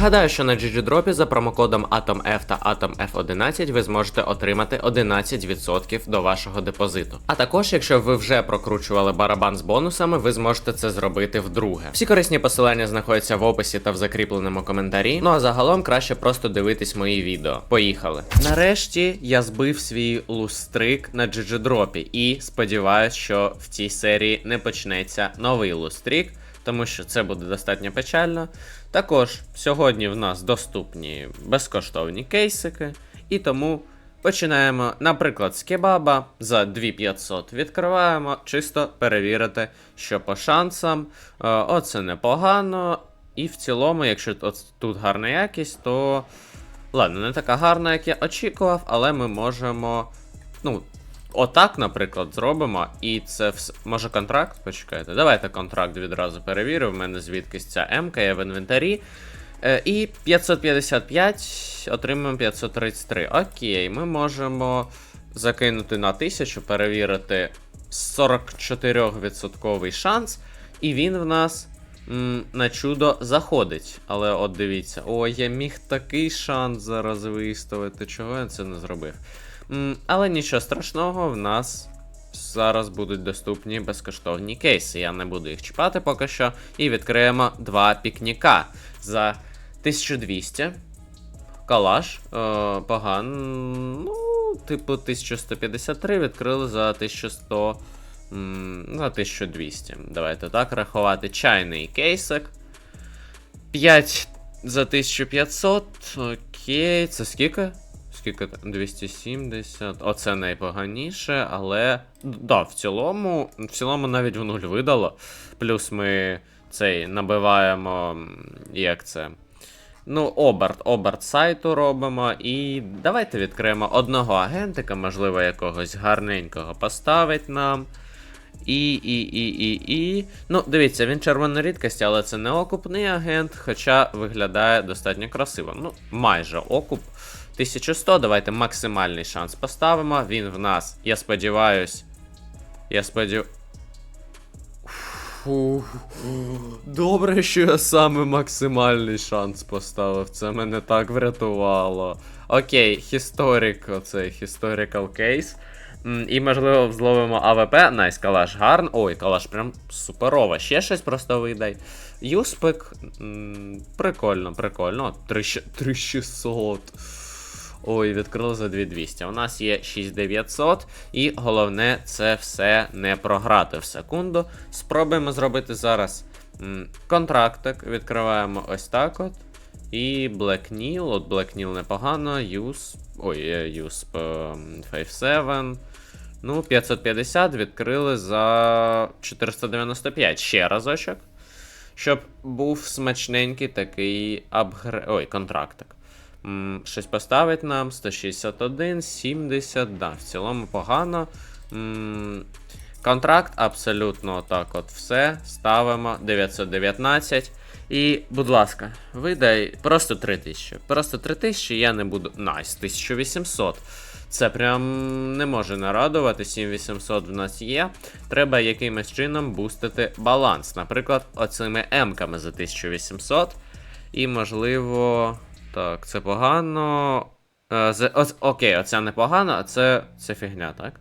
Нагадаю, що на GGDrop за промокодом AtomF та AtomF11 ви зможете отримати 11% до вашого депозиту. А також, якщо ви вже прокручували барабан з бонусами, ви зможете це зробити вдруге. Всі корисні посилання знаходяться в описі та в закріпленому коментарі. Ну а загалом краще просто дивитись мої відео. Поїхали. Нарешті я збив свій лустрик на GGDrop і сподіваюся, що в цій серії не почнеться новий лустрик тому що це буде достатньо печально. Також сьогодні в нас доступні безкоштовні кейсики, і тому починаємо, наприклад, з кебаба за 2500 відкриваємо, чисто перевірити, що по шансам. Е, Оце непогано. І в цілому, якщо тут гарна якість, то. Ладно, не така гарна, як я очікував, але ми можемо. Ну, Отак, наприклад, зробимо, і це все. Може контракт? Почекайте. Давайте контракт відразу перевірю. В мене звідкись ця М є в інвентарі. Е, і 555 отримуємо 533. Окей, ми можемо закинути на 1000, перевірити 44% шанс. І він в нас м, на чудо заходить. Але от дивіться, о, я міг такий шанс зараз виставити. Чого я це не зробив? Але нічого страшного, в нас зараз будуть доступні безкоштовні кейси. Я не буду їх чіпати поки що. І відкриємо два пікніка за 1200. Калаш. Е, погано. Ну, типу, 1153 відкрили за 1100. м, За 1200. Давайте так рахувати. Чайний кейсик. 5 за 1500. Окей, це скільки? Скільки 270. Оце найпоганіше, але. Да, в цілому. В цілому навіть в нуль видало. Плюс ми цей набиваємо. Як це? Ну, оберт, оберт сайту робимо. І давайте відкриємо одного агентика, можливо, якогось гарненького поставить нам. І, і, і, і, і. Ну, дивіться, він червона рідкості, але це не окупний агент, хоча виглядає достатньо красиво. Ну, майже окуп. 1100, давайте максимальний шанс поставимо. Він в нас, я сподіваюсь. Я сподів... Фу. Добре, що я саме максимальний шанс поставив. Це мене так врятувало. Окей, Historic, оцей Historical Case. І, можливо, зловимо АВП. Найс, калаш гарн. Ой, калаш прям суперово. Ще щось просто видай. Юспик. Прикольно, прикольно. 3600. Ой, відкрили за 2200. У нас є 6900, і головне це все не програти в секунду. Спробуємо зробити зараз контрактик. Відкриваємо ось так от. І Black Neil, от Black Neil непогано, Юсп. Ой, е, Юсп 57. Ну, 550 відкрили за 495. Ще разочок. Щоб був смачненький такий апгрейд. Ой, контрактик. Щось поставить нам 161, 70, да, в цілому погано. Контракт абсолютно так от все. Ставимо 919. І, будь ласка, видай просто 3000. Просто 3000 я не буду. Найс, 1800. Це прям не може нарадувати. 7800 в нас є. Треба якимось чином бустити баланс. Наприклад, оцими М-ками за 1800. І, можливо. Так, це погано. Е, з, оц, окей, оце не погано, а це, це фігня, так?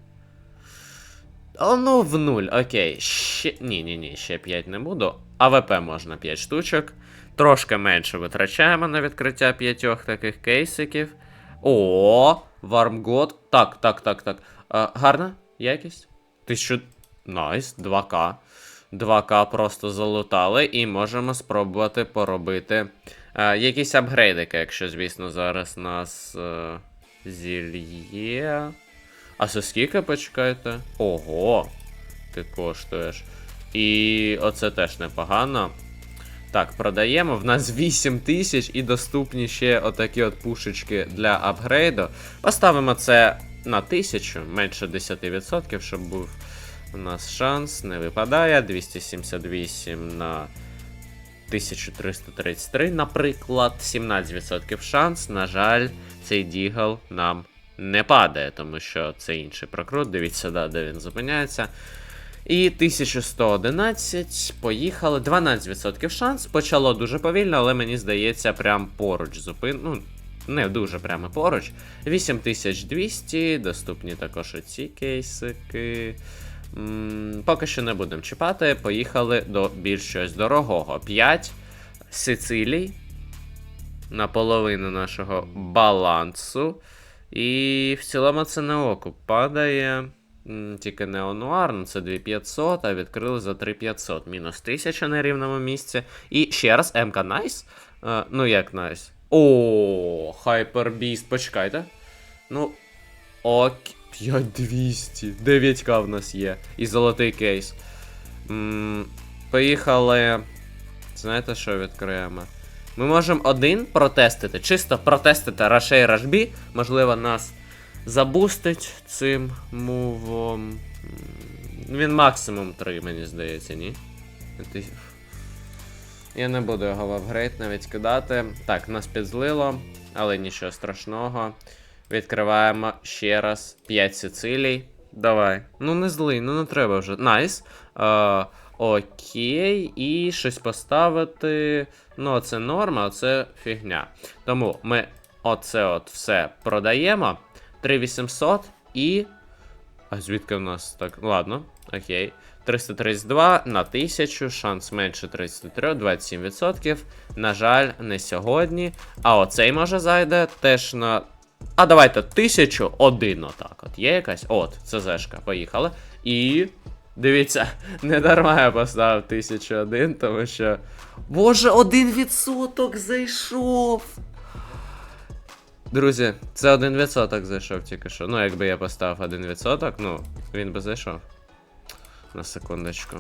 О, ну, в нуль, окей. Ще. Ні, ні, ні, ще 5 не буду. АВП можна 5 штучок. Трошки менше витрачаємо на відкриття п'ятьох таких кейсиків. О, Вармгод. Так, так, так, так. Е, гарна якість? 1000. Найс, 2К. 2К просто залутали, і можемо спробувати поробити е, якісь апгрейдики, якщо, звісно, зараз нас е, зільє. А за скільки почекайте? Ого, ти коштуєш. І оце теж непогано. Так, продаємо. В нас 8 тисяч і доступні ще отакі от пушечки для апгрейду. Поставимо це на 1000, менше 10%, щоб був у нас шанс. Не випадає. 278 на 1333, наприклад, 17% шанс. На жаль, цей дігл нам не падає, тому що це інший прокрут. Дивіться, да, де він зупиняється. І 1111. Поїхали. 12% шанс. Почало дуже повільно, але мені здається, прям поруч зупин. Ну, не дуже прямо поруч. 8200. Доступні також оці кейсики. М, Поки що не будемо чіпати. Поїхали до більш щось дорогого. 5 Сицилій. Наполовину нашого балансу. І в цілому це на око падає. Тільки не онуар, ну це 2500, а відкрили за 3500. Мінус 1000 на рівному місці. І ще раз, МК Найс. Е, ну як Найс? О, Хайпербіст, почекайте. Ну. Ок. 5200. 9к в нас є. І золотий кейс. М, Поїхали. Знаєте, що відкриємо? Ми можемо один протестити, чисто протестити Рашей Рашбі. Можливо, нас забустить цим мувом. Він максимум 3, мені здається, ні? Я не буду його в апгрейд навіть кидати. Так, нас підзлило, але нічого страшного. Відкриваємо ще раз 5 Сицилій. Давай. Ну не злий, ну не треба вже. Найс. Е, окей, і щось поставити. Ну, це норма, а це фігня. Тому ми оце от все продаємо. 3800 і. А звідки в нас так? Ладно, окей. 332 на 1000, шанс менше 33, 27%. На жаль, не сьогодні. А оцей може зайде теж на. А давайте 1001 отак. От є якась. От, це зешка. Поїхали. І. Дивіться, не дарма я поставив 1001, тому що. Боже, 1% зайшов! Друзі, це 1% зайшов тільки що. Ну, якби я поставив 1%, ну, він би зайшов. На секундочку.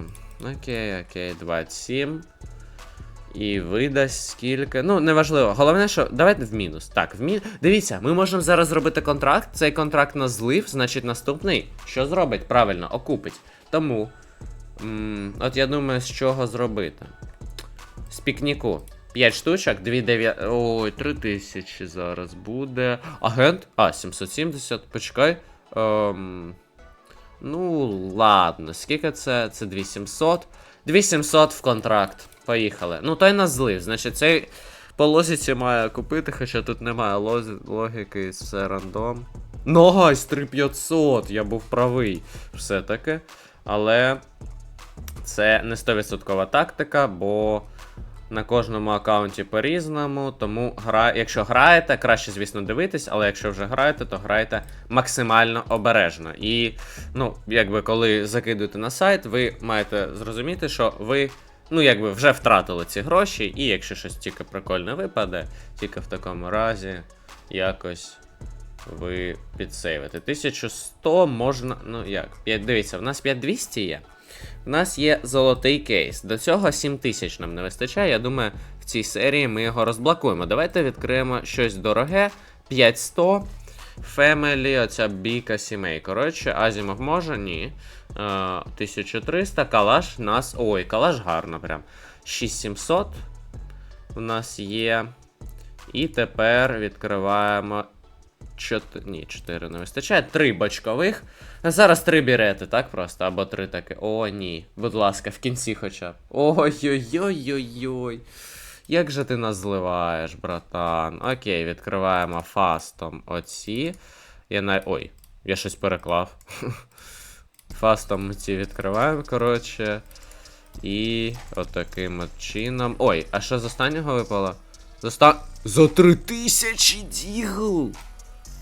Окей, окей, 27. І видасть скільки. Ну, неважливо. Головне, що. Давайте в мінус. Так, в мінус. Дивіться, ми можемо зараз зробити контракт. Цей контракт на злив, значить наступний. Що зробить? Правильно, окупить. Тому. м, от я думаю, з чого зробити. З пікніку. 5 штучок, 2 9. Ой, 3000 зараз буде. Агент? А, 770. Почекай. Ем... Ну, ладно, скільки це? Це 2700. 2700 в контракт. Поїхали. Ну, той нас злив. Значить, цей по лозіці має купити, хоча тут немає лозі... логіки, все рандом. Ну, гайс, 3500, я був правий. Все-таки. Але це не 100% тактика, бо на кожному аккаунті по-різному. Тому гра... якщо граєте, краще, звісно, дивитись, але якщо вже граєте, то грайте максимально обережно. І, ну, якби коли закидуєте на сайт, ви маєте зрозуміти, що ви. Ну, якби вже втратили ці гроші, і якщо щось тільки прикольне випаде, тільки в такому разі якось ви підсейвите. 1100 можна. Ну як? 5, дивіться, в нас 5200 є. У нас є золотий кейс. До цього 7000 нам не вистачає. Я думаю, в цій серії ми його розблокуємо. Давайте відкриємо щось дороге. 5100. Family, оця бійка сімей. Коротше, Азімов може? Ні. Е, 1300. Калаш нас. Ой, калаш гарно прям. 6700. У нас є. І тепер відкриваємо. Чотири. Ні, 4 не вистачає. Три бочкових. Зараз три бірети, так просто? Або три таке. О, ні. Будь ласка, в кінці хоча б. Ой-ой-ой-ой-ой. Як же ти нас зливаєш, братан? Окей, відкриваємо фастом оці. Я на. Ой, я щось переклав. Фастом ці відкриваємо, коротше. І отаким от чином. Ой, а що з останнього випало? З оста... За 3000 дігл!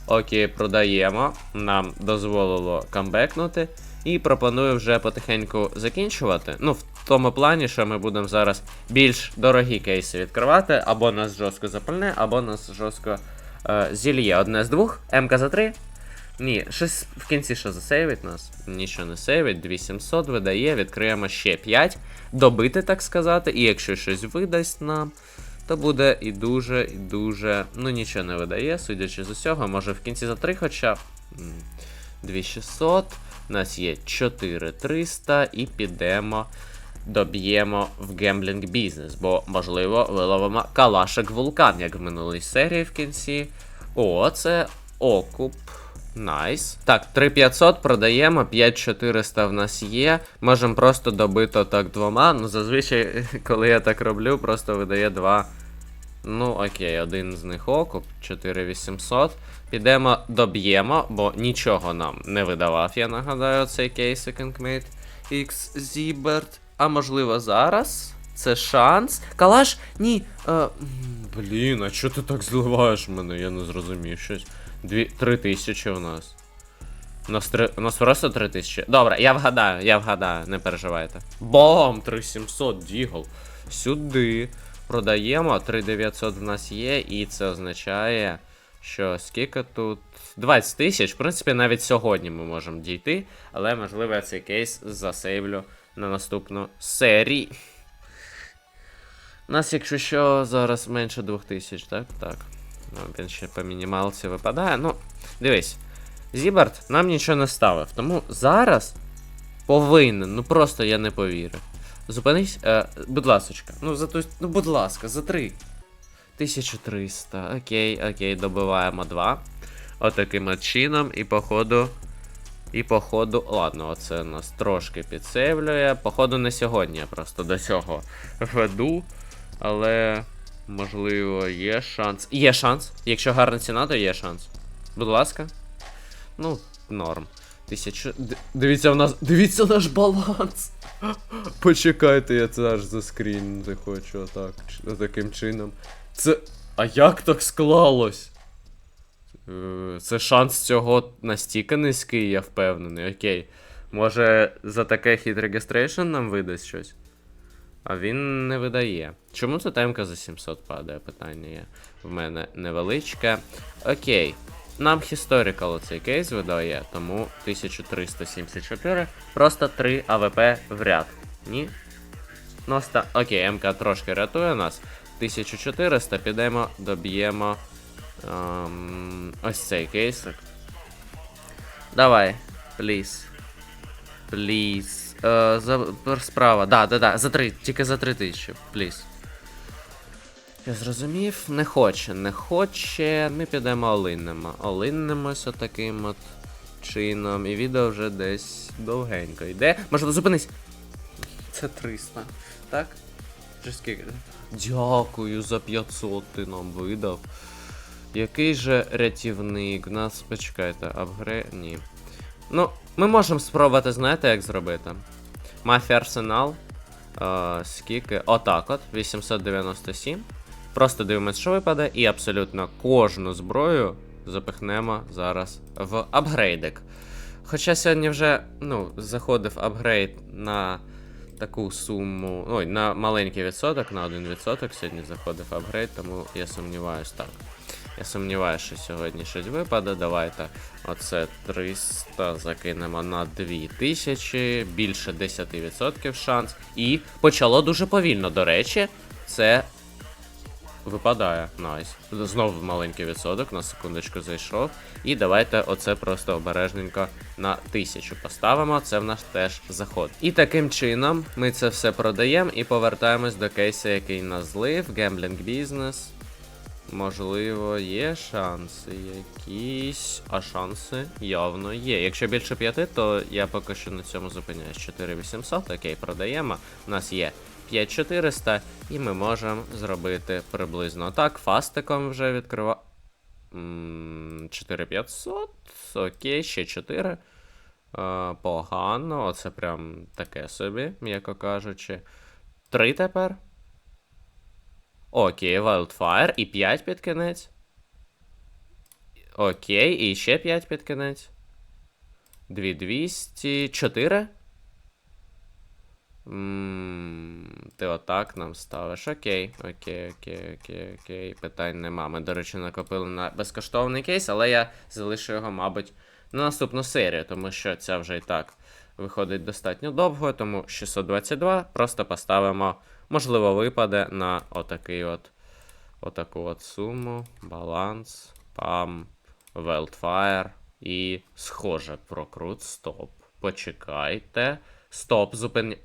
Окей, продаємо. Нам дозволило камбекнути. І пропоную вже потихеньку закінчувати. Ну, в тому плані, що ми будемо зараз більш дорогі кейси відкривати, або нас жорстко запальне, або нас жорстко е, зільє. Одне з двох. МК за 3. Ні, щось в кінці що засейвить нас. Нічого не сейвить, 2700 видає, відкриємо ще 5. Добити, так сказати. І якщо щось видасть нам, то буде і дуже, і дуже. Ну, нічого не видає, судячи з усього. Може в кінці за 3 хоча. 2600. У нас є 4300 і підемо. Доб'ємо в гемблінг бізнес, бо, можливо, виловимо калашик вулкан, як в минулій серії в кінці. О, це окуп. Найс. Так, 3500 продаємо, 5400 в нас є. Можемо просто добити так двома. Ну, зазвичай, коли я так роблю, просто видає два. Ну, окей, один з них окуп, 4800. Підемо, доб'ємо, бо нічого нам не видавав, я нагадаю, цей кейс Second X Zibert. А можливо зараз? Це шанс. Калаш? Ні. Е, блін, а чого ти так зливаєш мене? Я не зрозумів щось. Дві, три тисячі у нас. У нас, три, у нас просто три тисячі. Добре, я вгадаю, я вгадаю, не переживайте. Бом! 3700 дігл. Сюди. Продаємо, 3900 в нас є, і це означає, що скільки тут. 20 тисяч. В принципі, навіть сьогодні ми можемо дійти, але можливо я цей кейс засейвлю на наступну серію. У нас, якщо що, зараз менше 2000, так? Так. Ну, він ще по мінімалці випадає. Ну, дивись. Зібард нам нічого не ставив, тому зараз повинен, ну просто я не повірю. Зупинись, е, будь ласочка. Ну, за ту, ну, будь ласка, за три. 1300. Окей, окей, добиваємо два. Отаким от чином, і походу. І походу. Ладно, оце нас трошки підсейвлює. Походу, не сьогодні, я просто до цього веду. Але, можливо, є шанс. Є шанс. Якщо гарна ціна, то є шанс. Будь ласка. Ну, норм. Тисячу. Дивіться в нас. Дивіться наш баланс. Почекайте, я це аж заскрінити хочу отак. Таким чином. Це. А як так склалось? Е, Це шанс цього настільки низький, я впевнений. Окей. Може за таке hit registration нам видасть щось? А він не видає. Чому це темка за 700 падає? Питання є. В мене невеличке. Окей. Нам historical цей кейс видає, тому 1374. Просто 3 АВП в ряд. Ні? Ну, оста... Окей, МК трошки рятує нас. 1400 підемо, доб'ємо. Ем, ось цей кейсик. Давай, пліз. Пліз. Е, за... Справа. Да, да, да. За 3, тільки за 3 тисячі, пліз. Я зрозумів, не хоче, не хоче. Ми підемо олиннемо. Олиннемося таким от чином. І відео вже десь довгенько йде. Можливо, зупинись. Це 300. Так? Чи скільки? Дякую за 500 ти нам видав. Який же рятівник? У нас, почекайте, апгрейд. Ні. Ну, ми можемо спробувати, знаєте, як зробити? Мафія Арсенал. Е, скільки? Отак от, 897. Просто дивимось, що випаде, і абсолютно кожну зброю запихнемо зараз в апгрейдик. Хоча сьогодні вже ну, заходив апгрейд на таку суму. Ой, на маленький відсоток, на 1% сьогодні заходив апгрейд, тому я сумніваюсь так. Я сумніваюся, що сьогодні щось випаде. Давайте оце 300 закинемо на 2000, більше 10% шанс. І почало дуже повільно. До речі, це випадає. Найс. Знову маленький відсоток, на секундочку зайшов. І давайте оце просто обережненько на 1000 поставимо. Це в нас теж заход. І таким чином ми це все продаємо і повертаємось до кейсу, який нас злив, гемблінг бізнес. Можливо, є шанси якісь, а шанси явно є. Якщо більше п'яти, то я поки що на цьому зупиняюсь. 4800, окей, продаємо. У нас є 5400, і ми можемо зробити приблизно так. Фастиком вже відкрива. 4500, окей, ще 4. Е, погано, оце прям таке собі, м'яко кажучи. 3 тепер. Окей, Wildfire і 5 під кінець. Окей, і ще 5 під кінець. 2200. 4. Ти отак нам ставиш. Окей, окей, окей, окей, окей. Питань нема. Ми, до речі, накопили на безкоштовний кейс, але я залишу його, мабуть, на наступну серію, тому що ця вже і так виходить достатньо довго, тому 622 просто поставимо, можливо, випаде на отакий от, отаку от суму, баланс, пам, Wildfire і схоже прокрут, стоп. Почекайте. Стоп, зупині.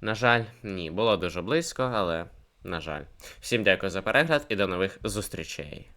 На жаль, ні, було дуже близько, але на жаль. Всім дякую за перегляд і до нових зустрічей.